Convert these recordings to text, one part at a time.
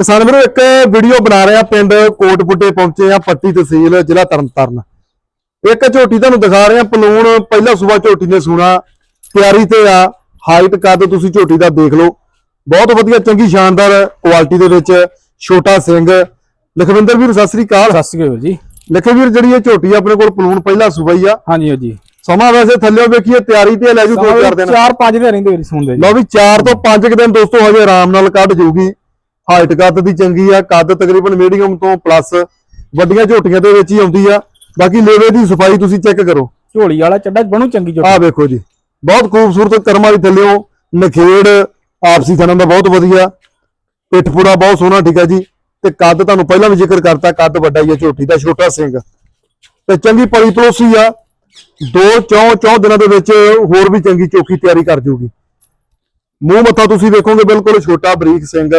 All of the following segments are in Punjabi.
ਕਿਸਾਨ ਵੀਰੋ ਇੱਕ ਵੀਡੀਓ ਬਣਾ ਰਹੇ ਆ ਪਿੰਡ ਕੋਟਪੁੱਟੇ ਪਹੁੰਚੇ ਆ ਪੱਟੀ ਤਹਿਸੀਲ ਜ਼ਿਲ੍ਹਾ ਤਰਨਤਾਰਨ। ਇੱਕ ਝੋਟੀ ਤੁਹਾਨੂੰ ਦਿਖਾ ਰਹੇ ਆ ਪਲੂਣ ਪਹਿਲਾ ਸੂਬਾ ਝੋਟੀ ਨੇ ਸੁਣਾ ਤਿਆਰੀ ਤੇ ਆ ਹਾਈਟ ਕੱਦ ਤੁਸੀਂ ਝੋਟੀ ਦਾ ਦੇਖ ਲਓ। ਬਹੁਤ ਵਧੀਆ ਚੰਗੀ ਸ਼ਾਨਦਾਰ ਕੁਆਲਿਟੀ ਦੇ ਵਿੱਚ ਛੋਟਾ ਸਿੰਘ। ਲਖਵਿੰਦਰ ਵੀਰ ਸਤਿ ਸ੍ਰੀ ਅਕਾਲ। ਸਤਿ ਸ਼੍ਰੀ ਅਕਾਲ ਜੀ। ਲਖਵੀਰ ਜਿਹੜੀ ਇਹ ਝੋਟੀ ਆਪਣੇ ਕੋਲ ਪਲੂਣ ਪਹਿਲਾ ਸੂਬਾ ਹੀ ਆ। ਹਾਂਜੀ ਹਾਂਜੀ। ਸਮਾਂ ਵੈਸੇ ਥੱਲੇ ਵੇਖੀਏ ਤਿਆਰੀ ਤੇ ਲੈ ਜੂ ਦੋ ਚਾਰ ਦਿਨ। ਚਾਰ ਪੰਜ ਦੇ ਰਹਿੰਦੇ ਵੀਰ ਸੁਣਦੇ ਜੀ। ਲਓ ਵੀ 4 ਤੋਂ 5 ਕੁ ਦਿਨ ਦੋਸਤੋ ਹਜੇ ਆਰਾਮ ਨਾਲ ਕੱਢ ਜਾਊਗੀ। ਹਾਈਟ ਕੱਦ ਦੀ ਚੰਗੀ ਆ ਕੱਦ ਤਕਰੀਬਨ ਮੀਡੀਅਮ ਤੋਂ ਪਲੱਸ ਵੱਡੀਆਂ ਝੋਟੀਆਂ ਦੇ ਵਿੱਚ ਹੀ ਆਉਂਦੀ ਆ। ਬਾਕੀ ਲੇਵੇ ਦੀ ਸਫ਼ਾਈ ਤੁਸੀਂ ਚੈੱਕ ਕਰੋ। ਝੋਲੀ ਵਾਲਾ ਚੱਡਾ ਬਣੂ ਚੰਗੀ ਝੋਟੀ। ਆਹ ਵੇਖੋ ਜੀ ਬਹੁਤ ਖੂਬਸੂਰਤ ਕਰਮਾਂ ਦੀ ਥੱਲਿਓ ਨਖੇੜ ਆਪਸੀ ਥਣਾਂ ਦਾ ਬਹੁਤ ਵਧੀਆ। ਪਿੱਠ ਪੂੜਾ ਬਹੁਤ ਸੋਹਣਾ ਠੀਕ ਆ ਜੀ। ਤੇ ਕੱਦ ਤੁਹਾਨੂੰ ਪਹਿਲਾਂ ਵੀ ਜ਼ਿਕਰ ਕਰਤਾ ਕੱਦ ਵੱਡਾ ਹੀ ਆ ਝੋਟੀ ਦਾ ਛੋਟਾ ਸਿੰਘ। ਤੇ ਚੰਗੀ ਪਲੀ ਪਲੋਸੀ ਆ। ਦੋ ਚੌਂ ਚੌਂ ਦਿਨਾਂ ਦੇ ਵਿੱਚ ਹੋਰ ਵੀ ਚੰਗੀ ਚੋਖੀ ਤਿਆਰੀ ਕਰ ਜੂਗੀ। ਮੂੰਹ ਮੱਥਾ ਤੁਸੀਂ ਵੇਖੋਗੇ ਬਿਲਕੁਲ ਛੋਟਾ ਬਰੀਕ ਸਿੰਘ।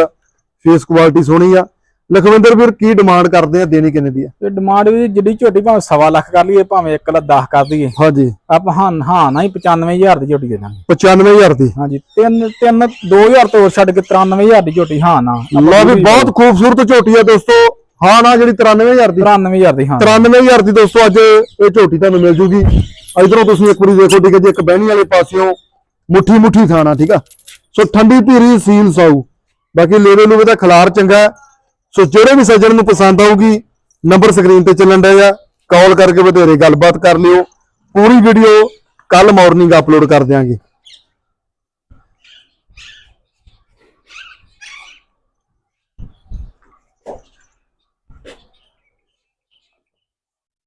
ਫੇਸ ਕੁਆਲਿਟੀ ਸੋਹਣੀ ਆ। ਲਖਵਿੰਦਰ ਵੀਰ ਕੀ ਡਿਮਾਂਡ ਕਰਦੇ ਆ? ਦੇਣੀ ਕਿੰਨੇ ਦੀ ਆ? ਤੇ ਡਿਮਾਂਡ ਵੀ ਜਿੱਡੀ ਝੋਟੀ ਭਾਵੇਂ ਸਵਾ ਲੱਖ ਕਰ ਲਈਏ ਭਾਵੇਂ 1 ਲੱਖ 10 ਕਰ ਦਈਏ। ਹਾਂਜੀ। ਆਪਾਂ ਹਾਂ ਹਾਂ ਨਾ ਹੀ 95000 ਦੀ ਝੋਟੀ ਦੇ ਦਾਂਗੇ। 95000 ਦੀ? ਹਾਂਜੀ ਤਿੰਨ ਤਿੰਨ 2000 ਤੋਂ ਹੋਰ ਛੱਡ ਕੇ 93000 ਦੀ ਝੋਟੀ ਹਾਂ ਨਾ। ਲਓ ਵੀ ਬਹੁਤ ਖੂਬਸੂਰਤ ਝੋਟੀ ਆ ਦੋਸਤੋ। ਹਾਂ ਨਾ ਜਿਹੜੀ 93000 ਦੀ। 93000 ਦੀ ਹਾਂ। 93000 ਦੀ ਦੋਸਤੋ ਅੱਜ ਇਹ ਝੋਟੀ ਤੁਹਾਨੂੰ ਮਿਲ ਜੂਗੀ। ਇਧਰੋਂ ਤੁਸੀਂ ਇੱਕ ਵਾਰੀ ਦੇਖੋ ਠੀਕ ਹੈ ਜੀ ਇੱਕ ਬਹਿਣੀ ਵਾਲੇ ਪਾਸਿਓਂ ਮੁੱਠੀ ਮੁੱਠੀ ਖਾਣਾ ਠੀਕ ਆ। ਸੋ ਠੰਡੀ ਧੀਰੀ ਸੀਲ ਸਾਊ। ਬਾਕੀ ਲੇਵੇ ਲੂਵੇ ਦਾ ਖਲਾਰ ਚੰਗਾ ਸੋ ਜਿਹੜੇ ਵੀ ਸੱਜਣ ਨੂੰ ਪਸੰਦ ਆਊਗੀ ਨੰਬਰ ਸਕਰੀਨ ਤੇ ਚੱਲਣ ਡਿਆ ਆ। ਕਾਲ ਕਰਕੇ ਵਧੇਰੇ ਗੱਲਬਾਤ ਕਰ ਲਿਓ। ਪੂਰੀ ਵੀਡੀਓ ਕੱਲ ਮਾਰਨਿੰਗ ਅਪਲੋਡ ਕਰ ਦਿਆਂਗੇ।